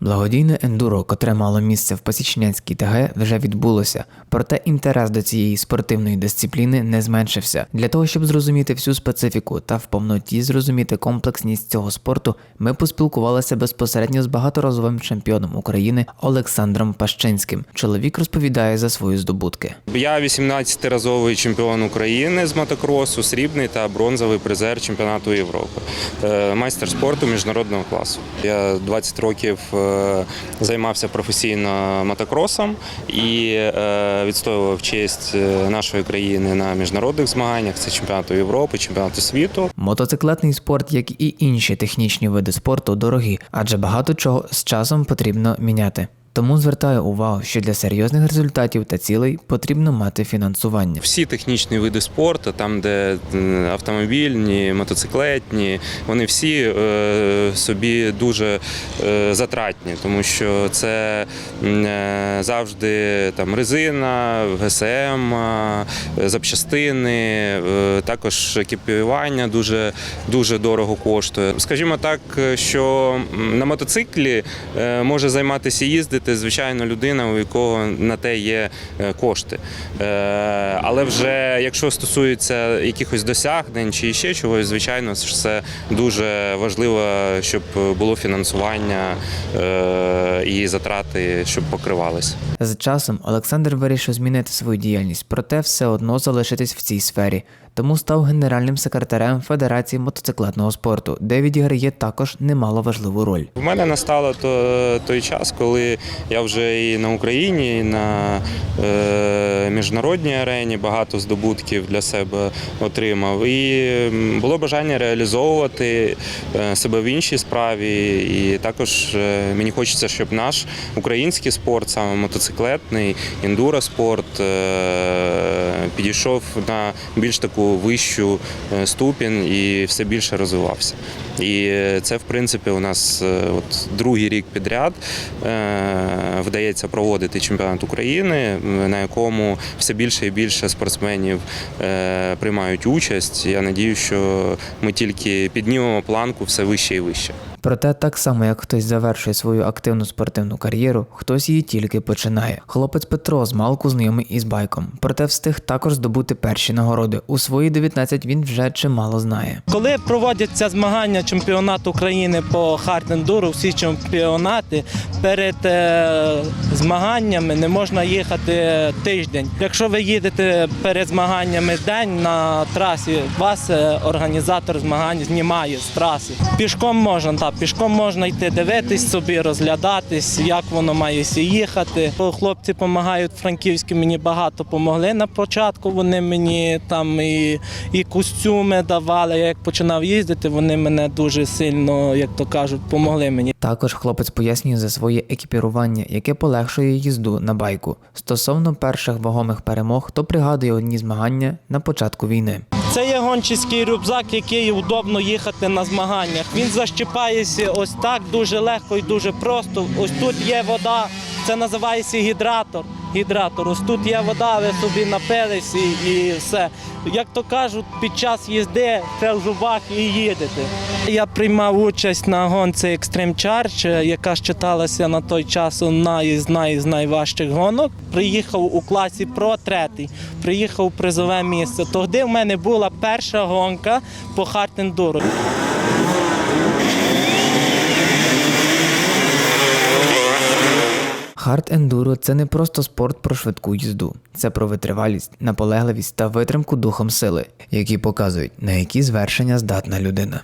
Благодійне ендуро, котре мало місце в Пасічнянській ТГ, вже відбулося. Проте інтерес до цієї спортивної дисципліни не зменшився. Для того, щоб зрозуміти всю специфіку та в повноті зрозуміти комплексність цього спорту, ми поспілкувалися безпосередньо з багаторазовим чемпіоном України Олександром Пащинським. Чоловік розповідає за свої здобутки. Я 18-разовий чемпіон України з мотокросу, срібний та бронзовий призер чемпіонату Європи, Е, майстер спорту міжнародного класу. Я 20 років е, займався професійно мотокросом і е, відстоював честь е, нашої країни на міжнародних змаганнях. Це чемпіонату Європи, чемпіонату світу. Мотоциклетний спорт, як і інші технічні види спорту, дорогі, адже багато чого з часом потрібно міняти. Тому звертаю увагу, що для серйозних результатів та цілей потрібно мати фінансування. Всі технічні види спорту, там де автомобільні, мотоциклетні, вони всі е, собі дуже е, затратні, тому що це е, завжди там резина, ГСМ, запчастини, також екіпірування дуже, дуже дорого коштує. Скажімо так, що на мотоциклі може займатися і їздити звичайно людина, у якого на те є е, кошти. Е, Але вже якщо стосується якихось досягнень чи ще чогось, звичайно, це дуже важливо, щоб було фінансування е, і затрати, щоб покривалися. З часом Олександр вирішив змінити свою діяльність, проте все одно залишитись в цій сфері. Тому став генеральним секретарем Федерації мотоциклетного спорту, де відіграє також немало важливу роль. У мене настало то, той час, коли я вже і на Україні, і на е, міжнародній арені багато здобутків для себе отримав. І було бажання реалізовувати е, себе в іншій справі. І також е, мені хочеться, щоб наш український спорт, саме мотоциклетний, ендуроспорт, е, підійшов на більш таку вищу е, ступінь і все більше розвивався. І е, це, в принципі, у нас е, от другий рік підряд вдається проводити чемпіонат України, на якому все більше і більше спортсменів приймають участь. Я надію, що ми тільки піднімемо планку все вище і вище. Проте, так само як хтось завершує свою активну спортивну кар'єру, хтось її тільки починає. Хлопець Петро з малку знайомий із байком, проте встиг також здобути перші нагороди. У свої 19 він вже чимало знає. Коли проводяться змагання чемпіонату України по хард-ендуру, всі чемпіонати перед е, змаганнями не можна їхати тиждень. Якщо ви їдете перед змаганнями день на трасі, вас е, організатор змагань знімає з траси. Пішком можна, так, пішком можна йти дивитись собі, розглядатись, як воно має сі їхати. Хлопці допомагають франківські, мені багато допомогли на початку. Вони мені там і, і костюми давали. Я як починав їздити, вони мене дуже сильно, як то кажуть, допомогли мені. Також хлопець пояснює за своє екіпірування, яке полегшує їзду на байку. Стосовно перших вагомих перемог, то пригадує одні змагання на початку війни. Це є гончиський рюкзак, який удобно їхати на змаганнях. Він защіпається ось так дуже легко і дуже просто. Ось тут є вода, це називається гідратор. Гідратор. Ось тут є вода, ви собі напились і, і все. Як то кажуть, під час їзди це в зубах і їдете. Я приймав участь на гонці Extreme Charge, яка считалася на той час одна з най, з найважчих гонок. Приїхав у класі Про третій, приїхав у призове місце. Тоді в мене була перша гонка по хард-ендуру. Хард ендуро це не просто спорт про швидку їзду, це про витривалість, наполегливість та витримку духом сили, які показують, на які звершення здатна людина.